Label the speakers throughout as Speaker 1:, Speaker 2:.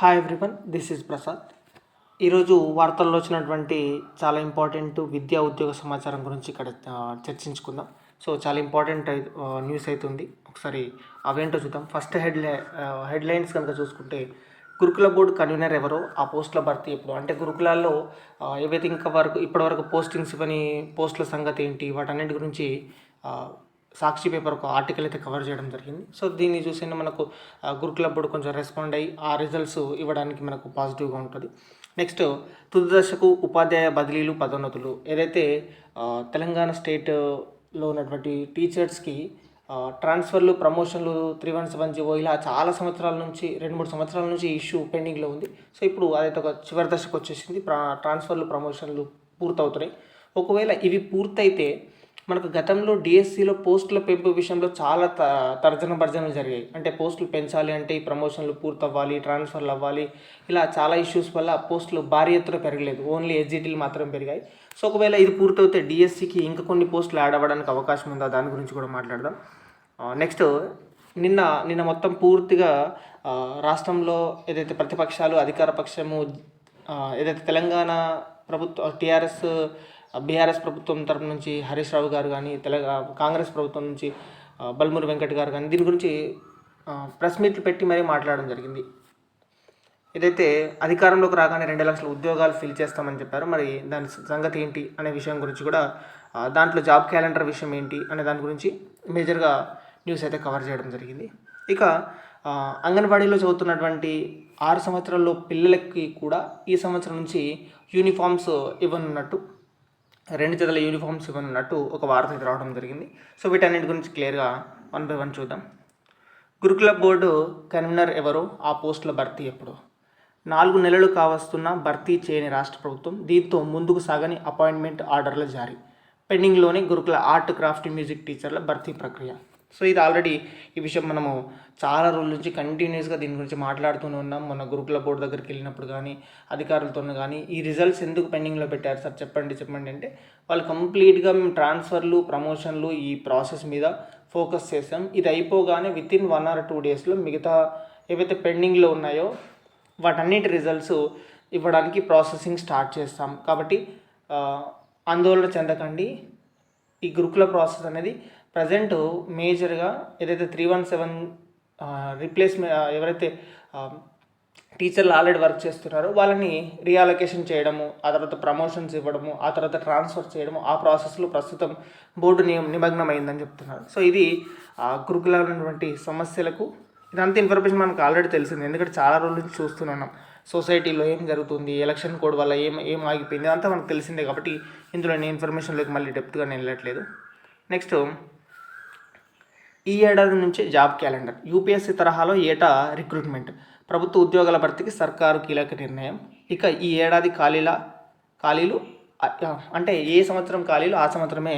Speaker 1: Hi everyone this is Prasad ఈరోజు వార్తల్లో వచ్చినటువంటి చాలా ఇంపార్టెంట్ విద్యా ఉద్యోగ సమాచారం గురించి ఇక్కడ చర్చించుకుందాం. సో చాలా ఇంపార్టెంట్ న్యూస్ అయితే న్యూస్ అవుతుంది ఒకసారి అవేంటో చూద్దాం. ఫస్ట్ హెడ్లై హెడ్లైన్స్ కనుక చూసుకుంటే గురుకుల బోర్డు కన్వీనర్ ఎవరో ఆ పోస్టుల భర్తీ ఎప్పుడు? అంటే గురుకులాల్లో ఏవైతే ఇంకా వరకు ఇప్పటివరకు పోస్టింగ్స్ ఇవ్వని పోస్టుల సంగతి ఏంటి? వాటన్నిటి గురించి సాక్షి పేపర్ ఒక ఆర్టికల్ అయితే కవర్ చేయడం జరిగింది. సో దీన్ని చూసిన మనకు ఆ, గురుకుల బోర్డు కొంచెం రెస్పాండ్ అయ్యి ఆ రిజల్ట్స్ ఇవ్వడానికి మనకు పాజిటివ్గా ఉంటుంది. నెక్స్ట్ తుది దశకు ఉపాధ్యాయ బదిలీలు పదోన్నతులు. ఏదైతే తెలంగాణ స్టేట్లో ఉన్నటువంటి టీచర్స్కి ట్రాన్స్ఫర్లు ప్రమోషన్లు త్రీ వన్ సెవెన్ జీవో ఇలా చాలా సంవత్సరాల నుంచి రెండు మూడు సంవత్సరాల నుంచి ఇష్యూ పెండింగ్లో ఉంది. సో ఇప్పుడు అదైతే ఒక చివరి దశకు వచ్చేసింది. ట్రాన్స్ఫర్లు ప్రమోషన్లు పూర్తవుతున్నాయి. ఒకవేళ ఇవి పూర్తయితే మనకు గతంలో డిఎస్సిలో పోస్టుల పెంపు విషయంలో చాలా త తర్జన భర్జనలు జరిగాయి. అంటే పోస్టులు పెంచాలి అంటే ఈ ప్రమోషన్లు పూర్తవ్వాలి ట్రాన్స్ఫర్లు అవ్వాలి. ఇలా చాలా ఇష్యూస్ వల్ల పోస్టులు భారీ ఎత్తున పెరగలేదు. ఓన్లీ ఎస్జిటీలు మాత్రం పెరిగాయి. సో ఒకవేళ ఇది పూర్తయితే డిఎస్సికి ఇంకా కొన్ని పోస్టులు యాడ్ అవ్వడానికి అవకాశం ఉందా? దాని గురించి కూడా మాట్లాడదాం. నెక్స్ట్ నిన్న నిన్న మొత్తం పూర్తిగా రాష్ట్రంలో ఏదైతే ప్రతిపక్షాలు అధికార పక్షము ఏదైతే తెలంగాణ ప్రభుత్వ టీఆర్ఎస్ బీఆర్ఎస్ ప్రభుత్వం తరపు నుంచి హరీష్ రావు గారు కానీ తెలంగాణ కాంగ్రెస్ ప్రభుత్వం నుంచి బల్మూరి వెంకట్ గారు కానీ దీని గురించి ప్రెస్ మీట్లు పెట్టి మరీ మాట్లాడడం జరిగింది. ఏదైతే అధికారంలోకి రాగానే రెండు లక్షల ఉద్యోగాలు ఫిల్ చేస్తామని చెప్పారు. మరి దాని సంగతి ఏంటి అనే విషయం గురించి కూడా దాంట్లో జాబ్ క్యాలెండర్ విషయం ఏంటి అనే దాని గురించి మేజర్గా న్యూస్ అయితే కవర్ చేయడం జరిగింది. ఇక అంగన్వాడీలో చదువుతున్నటువంటి ఆరు సంవత్సరాల్లో పిల్లలకి కూడా ఈ సంవత్సరం నుంచి యూనిఫామ్స్ ఇవ్వనున్నట్టు రెండు జతల యూనిఫామ్స్ ఇవ్వనున్నట్టు ఒక వార్త అయితే రావడం జరిగింది. సో వీటన్నిటి గురించి క్లియర్గా వన్ బై వన్ చూద్దాం. గురుకుల బోర్డు కన్వీనర్ ఎవరో? ఆ పోస్టుల భర్తీ ఎప్పుడు? నాలుగు నెలలు కావస్తున్న భర్తీ చేయని రాష్ట్ర ప్రభుత్వం దీంతో ముందుకు సాగని అపాయింట్మెంట్ ఆర్డర్ల జారీ. పెండింగ్లోని గురుకుల ఆర్ట్ క్రాఫ్ట్ మ్యూజిక్ టీచర్ల భర్తీ ప్రక్రియ. సో ఇది ఆల్రెడీ ఈ విషయం మనము చాలా రోజుల నుంచి కంటిన్యూస్గా దీని గురించి మాట్లాడుతూనే ఉన్నాం. మన గురుకుల బోర్డు దగ్గరికి వెళ్ళినప్పుడు కానీ అధికారులతో కానీ ఈ రిజల్ట్స్ ఎందుకు పెండింగ్లో పెట్టారు? సార్ చెప్పండి చెప్పండి అంటే వాళ్ళు కంప్లీట్గా మేము ట్రాన్స్ఫర్లు ప్రమోషన్లు ఈ ప్రాసెస్ మీద ఫోకస్ చేసాం. ఇది అయిపోగానే within one or two డేస్లో మిగతా ఏవైతే పెండింగ్లో ఉన్నాయో వాటన్నిటి రిజల్ట్స్ ఇవ్వడానికి ప్రాసెసింగ్ స్టార్ట్ చేస్తాం. కాబట్టి ఆందోళన చెందకండి. ఈ గురుకుల ప్రాసెస్ అనేది ప్రజెంట్ మేజర్గా ఏదైతే త్రీ వన్ సెవెన్ రీప్లేస్మెంట్ ఎవరైతే టీచర్లు ఆల్రెడీ వర్క్ చేస్తున్నారో వాళ్ళని రీఅలొకేషన్ చేయడము ఆ తర్వాత ప్రమోషన్స్ ఇవ్వడము ఆ తర్వాత ట్రాన్స్ఫర్ చేయడము ఆ ప్రాసెస్లో ప్రస్తుతం బోర్డు నియం నిమగ్నమైందని చెప్తున్నారు. సో ఇది ఆ గురుకుల ఉన్నటువంటి సమస్యలకు ఇదంతా ఇన్ఫర్మేషన్ మనకు ఆల్రెడీ తెలిసింది. ఎందుకంటే చాలా రోజుల నుంచి చూస్తున్నాం. సొసైటీలో ఏం జరుగుతుంది ఎలక్షన్ కోడ్ వల్ల ఏం ఏం ఆగిపోయింది అంతా మనకు తెలిసిందే కాబట్టి ఇందులో నేను ఇన్ఫర్మేషన్లోకి మళ్ళీ డెప్త్గా నేను వెళ్ళట్లేదు. నెక్స్ట్ ఈ ఏడాది నుంచి జాబ్ క్యాలెండర్ యూపీఎస్సీ తరహాలో ఏటా రిక్రూట్మెంట్. ప్రభుత్వ ఉద్యోగాల భర్తీకి సర్కారు కీలక నిర్ణయం. ఇక ఈ ఏడాది ఖాళీల ఖాళీలు అంటే ఏ సంవత్సరం ఖాళీలు ఆ సంవత్సరమే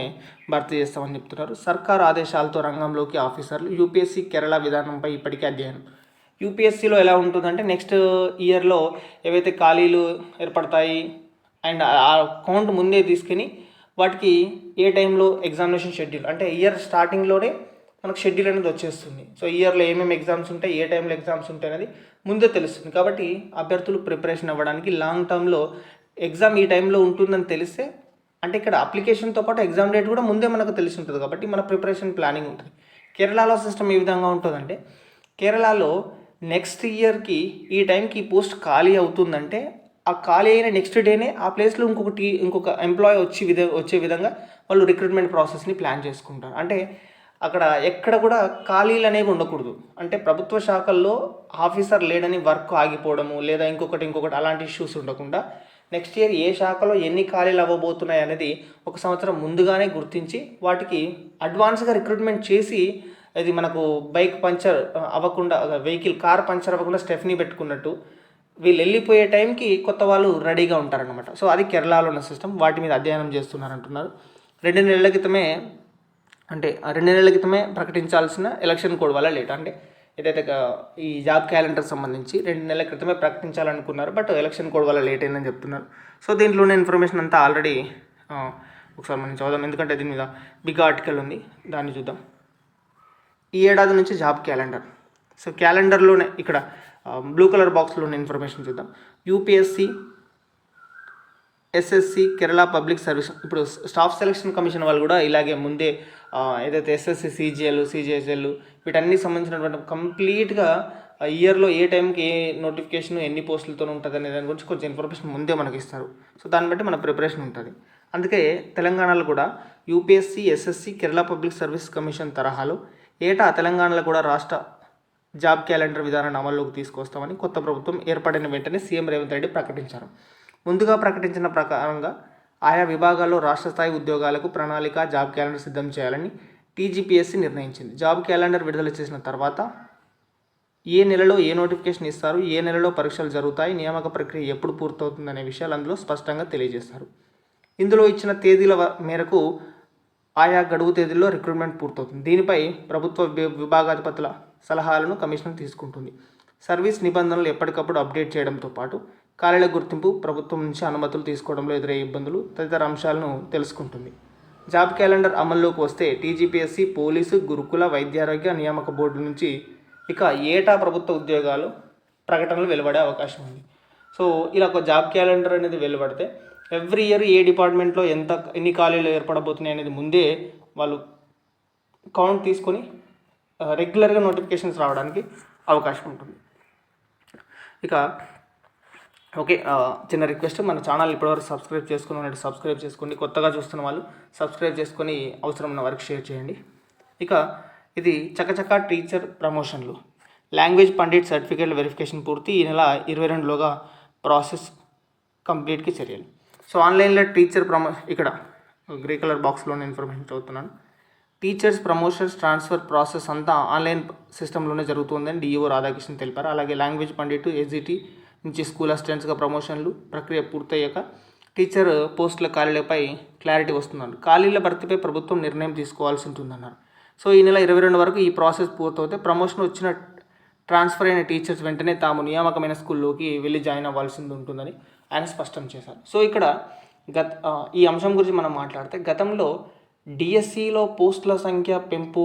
Speaker 1: భర్తీ చేస్తామని చెప్తున్నారు. సర్కారు ఆదేశాలతో రంగంలోకి ఆఫీసర్లు యూపీఎస్సీ కేరళ విధానంపై ఇప్పటికే అధ్యయనం. యూపీఎస్సీలో ఎలా ఉంటుందంటే నెక్స్ట్ ఇయర్లో ఏవైతే ఖాళీలు ఏర్పడతాయి అండ్ ఆ కౌంట్ ముందే తీసుకుని వాటికి ఏ టైంలో ఎగ్జామినేషన్ షెడ్యూల్ అంటే ఇయర్ స్టార్టింగ్లోనే మనకు షెడ్యూల్ అనేది వచ్చేస్తుంది. సో ఇయర్లో ఏమేమి ఎగ్జామ్స్ ఉంటాయి ఏ టైంలో ఎగ్జామ్స్ ఉంటాయి అనేది ముందే తెలుస్తుంది. కాబట్టి అభ్యర్థులు ప్రిపరేషన్ అవ్వడానికి లాంగ్ టర్మ్లో ఎగ్జామ్ ఈ టైంలో ఉంటుందని తెలిస్తే అంటే ఇక్కడ అప్లికేషన్తో పాటు ఎగ్జామ్ డేట్ కూడా ముందే మనకు తెలిసి ఉంటుంది. కాబట్టి మన ప్రిపరేషన్ ప్లానింగ్ ఉంటుంది. కేరళలో సిస్టమ్ ఏ విధంగా ఉంటుందంటే కేరళలో నెక్స్ట్ ఇయర్కి ఈ టైంకి పోస్ట్ ఖాళీ అవుతుందంటే ఆ ఖాళీ అయిన నెక్స్ట్ డేనే ఆ ప్లేస్లో ఇంకొకటి ఇంకొక ఎంప్లాయ్ వచ్చి విధ వచ్చే విధంగా వాళ్ళు రిక్రూట్మెంట్ ప్రాసెస్ని ప్లాన్ చేసుకుంటారు. అంటే అక్కడ ఎక్కడ కూడా ఖాళీలు అనేవి ఉండకూడదు. అంటే ప్రభుత్వ శాఖల్లో ఆఫీసర్ లేడని వర్క్ ఆగిపోవడము లేదా ఇంకొకటి ఇంకొకటి అలాంటి ఇష్యూస్ ఉండకుండా నెక్స్ట్ ఇయర్ ఏ శాఖలో ఎన్ని ఖాళీలు అవ్వబోతున్నాయి అనేది ఒక సంవత్సరం ముందుగానే గుర్తించి వాటికి అడ్వాన్స్గా రిక్రూట్మెంట్ చేసి ఇది మనకు బైక్ పంచర్ అవ్వకుండా వెహికల్ కార్ పంచర్ అవ్వకుండా స్టెఫ్నీ పెట్టుకున్నట్టు వీళ్ళు వెళ్ళిపోయే టైంకి కొత్త వాళ్ళు రెడీగా ఉంటారనమాట సో అది కేరళలో ఉన్న సిస్టమ్ వాటి మీద అధ్యయనం చేస్తున్నారంటున్నారు. రెండు నెలల క్రితమే అంటే ఆ రెండు నెలల క్రితమే ప్రకటించాల్సిన ఎలక్షన్ కోడ్ వల్ల లేట్. అంటే ఏదైతే ఈ జాబ్ క్యాలెండర్ సంబంధించి రెండు నెలల క్రితమే ప్రకటించాలనుకున్నారు బట్ ఎలక్షన్ కోడ్ వల్ల లేట్ అయిందని చెప్తున్నారు. సో దీంట్లోనే ఇన్ఫర్మేషన్ అంతా ఆల్రెడీ ఒకసారి మనం చదుదాం ఎందుకంటే దీని మీద బిగ్ ఆర్టికల్ ఉంది. దాన్ని చూద్దాం. ఈ ఏడాది నుంచి జాబ్ క్యాలెండర్. సో క్యాలెండర్లోనే ఇక్కడ బ్లూ కలర్ బాక్స్లో ఉన్న ఇన్ఫర్మేషన్ చూద్దాం. UPSC SSC Kerala public service ఇప్పుడు స్టాఫ్ సెలక్షన్ కమిషన్ వాళ్ళు కూడా ఇలాగే ముందే ఏదైతే ఎస్ఎస్సి సిజిఎల్ సిజిఎస్ఎల్ వీటన్నిటికి సంబంధించినటువంటి కంప్లీట్గా ఇయర్లో ఏ టైంకి ఏ నోటిఫికేషన్ ఎన్ని పోస్టులతో ఉంటుంది అనే దాని గురించి కొంచెం ఇన్ఫర్మేషన్ ముందే మనకి ఇస్తారు. సో దాన్ని బట్టి మన ప్రిపరేషన్ ఉంటుంది. అందుకే తెలంగాణలో కూడా UPSC SSC Kerala public service commission తరహాలో ఏటా తెలంగాణలో కూడా రాష్ట్ర జాబ్ క్యాలెండర్ విధానాన్ని అమల్లోకి తీసుకొస్తామని కొత్త ప్రభుత్వం ఏర్పడిన వెంటనే సీఎం రేవంత్ రెడ్డి ప్రకటించారు. ముందుగా ప్రకటించిన ప్రకారంగా ఆయా విభాగాల్లో రాష్ట్ర స్థాయి ఉద్యోగాలకు ప్రణాళిక జాబ్ క్యాలెండర్ సిద్ధం చేయాలని టీజీపీఎస్సీ నిర్ణయించింది. జాబ్ క్యాలెండర్ విడుదల చేసిన తర్వాత ఏ నెలలో ఏ నోటిఫికేషన్ ఇస్తారు ఏ నెలలో పరీక్షలు జరుగుతాయి నియామక ప్రక్రియ ఎప్పుడు పూర్తవుతుందనే విషయాలు అందులో స్పష్టంగా తెలియజేస్తారు ఇందులో ఇచ్చిన తేదీల మేరకు ఆయా గడువు తేదీల్లో రిక్రూట్మెంట్ పూర్తవుతుంది. దీనిపై ప్రభుత్వ వి- విభాగాధిపతుల సలహాలను కమిషన్ తీసుకుంటుంది. సర్వీస్ నిబంధనలు ఎప్పటికప్పుడు అప్డేట్ చేయడంతో పాటు ఖాళీల గుర్తింపు ప్రభుత్వం నుంచి అనుమతులు తీసుకోవడంలో ఎదురయ్యే ఇబ్బందులు తదితర అంశాలను తెలుసుకుంటుంది. జాబ్ క్యాలెండర్ అమల్లోకి వస్తే టీజీపీఎస్సీ పోలీసు గురుకుల వైద్యారోగ్య నియామక బోర్డు నుంచి ఇక ఏటా ప్రభుత్వ ఉద్యోగాలు ప్రకటనలు వెలువడే అవకాశం ఉంది. సో ఇలా ఒక జాబ్ క్యాలెండర్ అనేది వెలువడితే ఎవ్రీ ఇయర్ ఏ డిపార్ట్మెంట్లో ఎంత ఎన్ని ఖాళీలు ఏర్పడబోతున్నాయి అనేది ముందే వాళ్ళు కౌంట్ తీసుకొని రెగ్యులర్గా నోటిఫికేషన్స్ రావడానికి అవకాశం ఉంటుంది. ఇక ఓకే చిన్న రిక్వెస్ట్ మన ఛానల్ ఇప్పటివరకు సబ్స్క్రైబ్ చేసుకుని ఉన్నట్టు సబ్స్క్రైబ్ చేసుకోండి. కొత్తగా చూస్తున్న వాళ్ళు సబ్స్క్రైబ్ చేసుకొని అవసరమైన వర్క్ షేర్ చేయండి. ఇక ఇది చకచక టీచర్ ప్రమోషన్లు. లాంగ్వేజ్ పండిట్ సర్టిఫికేట్ వెరిఫికేషన్ పూర్తి ఈ నెల ఇరవై రెండులోగా ప్రాసెస్ కంప్లీట్కి చర్యలు. సో ఆన్లైన్లో టీచర్ ప్రమో ఇక్కడ గ్రే కలర్ బాక్స్లోనే ఇన్ఫర్మేషన్ చదువుతున్నాను. టీచర్స్ ప్రమోషన్స్ ట్రాన్స్ఫర్ ప్రాసెస్ అంతా ఆన్లైన్ సిస్టంలోనే జరుగుతుందని డిఈఓ రాధాకృష్ణ తెలిపారు. అలాగే లాంగ్వేజ్ పండిట్ ఎస్జిటి నుంచి స్కూల్ అసిస్టెంట్స్గా ప్రమోషన్లు ప్రక్రియ పూర్తయ్యాక టీచర్ పోస్టుల ఖాళీలపై క్లారిటీ వస్తుందన్నారు ఖాళీల భర్తీపై ప్రభుత్వం నిర్ణయం తీసుకోవాల్సి ఉంటుందన్నారు సో ఈ నెల ఇరవై రెండు వరకు ఈ ప్రాసెస్ పూర్తవుతే ప్రమోషన్ వచ్చిన ట్రాన్స్ఫర్ అయిన టీచర్స్ వెంటనే తాము నియామకమైన స్కూల్లోకి వెళ్ళి జాయిన్ అవ్వాల్సింది ఉంటుందని ఆయన స్పష్టం చేశారు. సో ఇక్కడ గత ఈ అంశం గురించి మనం మాట్లాడితే గతంలో డిఎస్సిలో పోస్టుల సంఖ్య పెంపు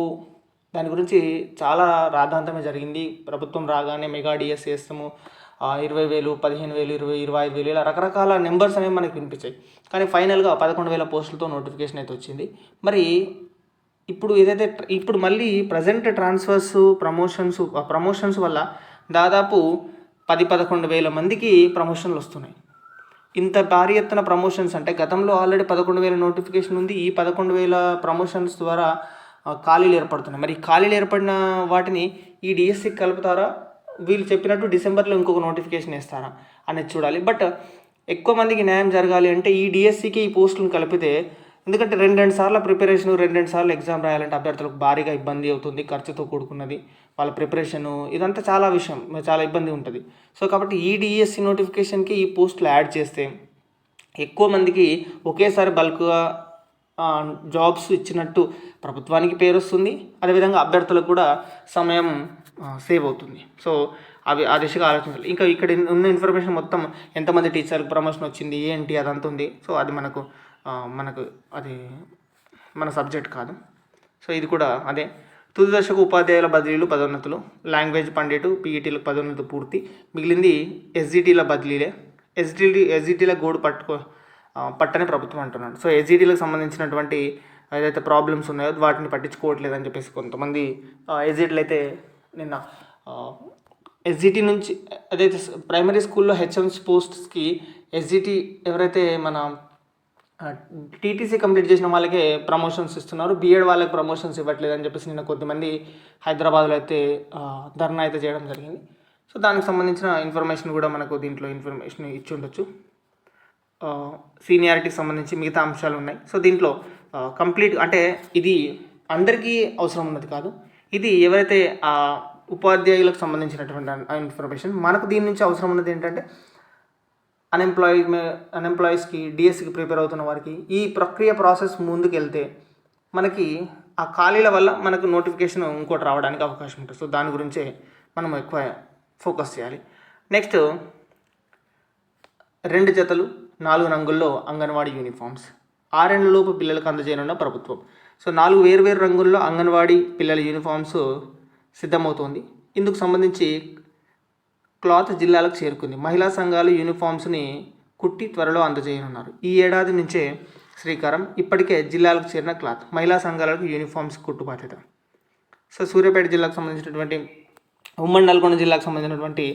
Speaker 1: దాని గురించి చాలా రాద్ధాంతమే జరిగింది. ప్రభుత్వం రాగానే మెగా డిఎస్సి వేస్తాము. ఇరవై వేలు పదిహేను వేలు ఇరవై ఇరవై ఐదు వేలు ఇలా రకరకాల నెంబర్స్ అనేవి మనకి వినిపించాయి. కానీ ఫైనల్గా పదకొండు వేల పోస్టులతో నోటిఫికేషన్ అయితే వచ్చింది. మరి ఇప్పుడు ఏదైతే ఇప్పుడు మళ్ళీ ప్రజెంట్ ట్రాన్స్ఫర్స్ ప్రమోషన్స్ ప్రమోషన్స్ వల్ల దాదాపు పది పదకొండు వేల మందికి ప్రమోషన్లు వస్తున్నాయి. ఇంత భారీ ఎత్తున ప్రమోషన్స్ అంటే గతంలో ఆల్రెడీ పదకొండు వేల నోటిఫికేషన్ ఉంది. ఈ పదకొండు వేల ప్రమోషన్స్ ద్వారా ఖాళీలు ఏర్పడుతున్నాయి. మరి ఖాళీలు ఏర్పడిన వాటిని ఈ డిఎస్సికి కలుపుతారా? వీళ్ళు చెప్పినట్టు డిసెంబర్లో ఇంకొక నోటిఫికేషన్ ఇస్తారా అనేది చూడాలి. బట్ ఎక్కువ మందికి న్యాయం జరగాలి అంటే ఈ డిఎస్సికి ఈ పోస్టులను కలిపితే ఎందుకంటే రెండు రెండు సార్లు ప్రిపరేషన్ రెండు రెండు సార్లు ఎగ్జామ్ రాయాలంటే అభ్యర్థులకు భారీగా ఇబ్బంది అవుతుంది ఖర్చుతో కూడుకున్నది వాళ్ళ ప్రిపరేషను ఇదంతా చాలా విషయం చాలా ఇబ్బంది ఉంటుంది. సో కాబట్టి ఈ డిఎస్సి నోటిఫికేషన్కి ఈ పోస్టులు యాడ్ చేస్తే ఎక్కువ మందికి ఒకేసారి బల్క్గా జాబ్స్ ఇచ్చినట్టు ప్రభుత్వానికి పేరు వస్తుంది. అదేవిధంగా అభ్యర్థులకు కూడా సమయం సేవ్ అవుతుంది. సో అవి ఆ దిశగా ఆలోచించాలి. ఇంకా ఇక్కడ ఉన్న ఇన్ఫర్మేషన్ మొత్తం ఎంతమంది టీచర్కి ప్రమోషన్ వచ్చింది ఏంటి అదంతా ఉంది. సో అది మనకు మనకు అది మన సబ్జెక్ట్ కాదు. సో ఇది కూడా అదే. తుది దశకు ఉపాధ్యాయుల బదిలీలు పదోన్నతులు లాంగ్వేజ్ పండిట్ పీఈటీలకు పదోన్నతి పూర్తి. మిగిలింది ఎస్జిటీల బదిలీలే. ఎస్జిటి ఎస్జిటీల గోడు పట్టుకో పట్టని ప్రభుత్వం అంటున్నాడు. సో ఎస్జిటీలకు సంబంధించినటువంటి ఏదైతే ప్రాబ్లమ్స్ ఉన్నాయో వాటిని పట్టించుకోవట్లేదని చెప్పేసి కొంతమంది ఎస్జిటీలు అయితే నిన్న ఎస్జిటి నుంచి అదైతే ప్రైమరీ స్కూల్లో హెచ్ఎంస్ పోస్ట్స్కి ఎస్జిటి ఎవరైతే మన టీటీసీ కంప్లీట్ చేసిన వాళ్ళకే ప్రమోషన్స్ ఇస్తున్నారు. బీఎడ్ వాళ్ళకి ప్రమోషన్స్ ఇవ్వట్లేదు అని చెప్పేసి నిన్న కొద్దిమంది హైదరాబాద్లో అయితే ధర్నా అయితే చేయడం జరిగింది. సో దానికి సంబంధించిన ఇన్ఫర్మేషన్ కూడా మనకు దీంట్లో ఇన్ఫర్మేషన్ ఇచ్చి ఉండొచ్చు. సీనియారిటీకి సంబంధించి మిగతా అంశాలు ఉన్నాయి. సో దీంట్లో కంప్లీట్ అంటే ఇది అందరికీ అవసరం ఉన్నది కాదు. ఇది ఎవరైతే ఆ ఉపాధ్యాయులకు సంబంధించినటువంటి ఇన్ఫర్మేషన్ మనకు దీని నుంచి అవసరం ఉన్నది ఏంటంటే అన్ఎంప్లాయీ అన్ఎంప్లాయీస్కి డిఎస్సికి ప్రిపేర్ అవుతున్న వారికి ఈ ప్రక్రియ ప్రాసెస్ ముందుకెళ్తే మనకి ఆ ఖాళీల వల్ల మనకు నోటిఫికేషన్ ఇంకోటి రావడానికి అవకాశం ఉంటుంది. సో దాని గురించే మనం ఎక్కువ ఫోకస్ చేయాలి. నెక్స్ట్ రెండు జతలు నాలుగు రంగుల్లో అంగన్వాడీ యూనిఫామ్స్ ఆరేళ్ళలోపు పిల్లలకు అందజేయనున్న ప్రభుత్వం. సో నాలుగు వేర్వేరు రంగుల్లో అంగన్వాడీ పిల్లల యూనిఫామ్స్ సిద్ధమవుతోంది. ఇందుకు సంబంధించి క్లాత్ జిల్లాలకు చేరుకుంది. మహిళా సంఘాలు యూనిఫామ్స్ని కుట్టి త్వరలో అందజేయనున్నారు. ఈ ఏడాది నుంచే శ్రీకారం ఇప్పటికే జిల్లాలకు చేరిన క్లాత్. మహిళా సంఘాలకు యూనిఫామ్స్ కుట్టు బాధ్యత సో సూర్యాపేట జిల్లాకు సంబంధించినటువంటి ఉమ్మడి నల్గొండ జిల్లాకు సంబంధించినటువంటి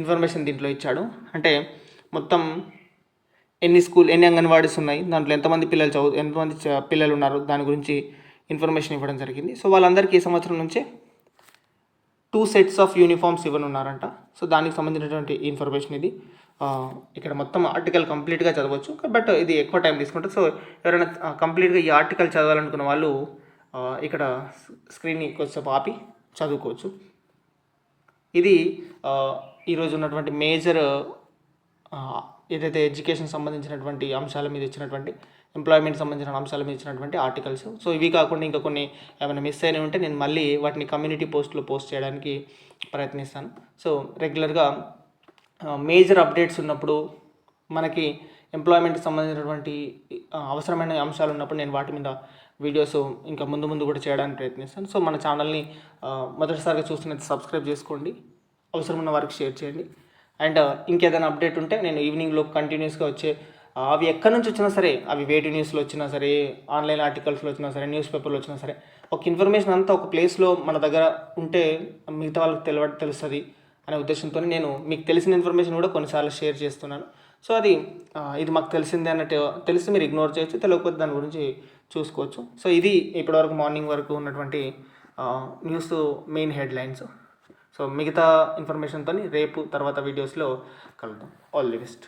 Speaker 1: ఇన్ఫర్మేషన్ దీంట్లో ఇచ్చాడు. అంటే మొత్తం ఎన్ని స్కూల్ ఎన్ని అంగన్వాడీస్ ఉన్నాయి దాంట్లో ఎంతమంది పిల్లలు చదువు ఎంతమంది చ- పిల్లలు ఉన్నారు దాని గురించి ఇన్ఫర్మేషన్ ఇవ్వడం జరిగింది. సో వాళ్ళందరికీ ఈ సంవత్సరం నుంచే టూ సెట్స్ ఆఫ్ యూనిఫామ్స్ ఇవ్వనున్నారంట. సో దానికి సంబంధించినటువంటి ఇన్ఫర్మేషన్ ఇది. ఇక్కడ మొత్తం ఆర్టికల్ కంప్లీట్గా చదవచ్చు. బట్ ఇది ఎక్కువ టైం తీసుకుంటుంది. సో ఎవరైనా కంప్లీట్గా ఈ ఆర్టికల్ చదవాలనుకున్న వాళ్ళు ఇక్కడ స్క్రీన్ని కొంచెం ఆపి చదువుకోవచ్చు. ఇది ఈరోజు ఉన్నటువంటి మేజర్ ఏదైతే ఎడ్యుకేషన్ సంబంధించినటువంటి అంశాల మీద ఇచ్చినటువంటి ఎంప్లాయ్మెంట్ సంబంధించిన అంశాల మీద ఇచ్చినటువంటి ఆర్టికల్స్ సో ఇవి కాకుండా ఇంకా కొన్ని ఏమైనా మిస్ అయినవి ఉంటే నేను మళ్ళీ వాటిని కమ్యూనిటీ పోస్ట్లో పోస్ట్ చేయడానికి ప్రయత్నిస్తాను. సో రెగ్యులర్గా మేజర్ అప్డేట్స్ ఉన్నప్పుడు మనకి ఎంప్లాయ్మెంట్కి సంబంధించినటువంటి అవసరమైన అంశాలు ఉన్నప్పుడు నేను వాటి మీద వీడియోస్ ఇంకా ముందు ముందు కూడా చేయడానికి ప్రయత్నిస్తాను. సో మన ఛానల్ని మొదటిసారిగా చూస్తున్నది సబ్స్క్రైబ్ చేసుకోండి. అవసరం ఉన్న వారికి షేర్ చేయండి. అండ్ ఇంకేదైనా అప్డేట్ ఉంటే నేను ఈవినింగ్లో కంటిన్యూస్గా వచ్చే అవి ఎక్కడి నుంచి వచ్చినా సరే అవి వేటి న్యూస్లో వచ్చినా సరే ఆన్లైన్ ఆర్టికల్స్లో వచ్చినా సరే న్యూస్ పేపర్లో వచ్చినా సరే ఒక ఇన్ఫర్మేషన్ అంతా ఒక ప్లేస్లో మన దగ్గర ఉంటే మిగతా వాళ్ళకి తెలవ తెలుస్తుంది అనే ఉద్దేశంతో నేను మీకు తెలిసిన ఇన్ఫర్మేషన్ కూడా కొన్నిసార్లు షేర్ చేస్తున్నాను. సో అది ఇది మాకు తెలిసిందే అన్నట్టు తెలిసి మీరు ఇగ్నోర్ చేయొచ్చు తెలియకపోతే దాని గురించి చూసుకోవచ్చు. సో ఇది ఇప్పటివరకు మార్నింగ్ వరకు ఉన్నటువంటి న్యూస్ మెయిన్ హెడ్లైన్స్. సో మిగతా ఇన్ఫర్మేషన్తో రేపు తర్వాత వీడియోస్లో కలుద్దాం. All the best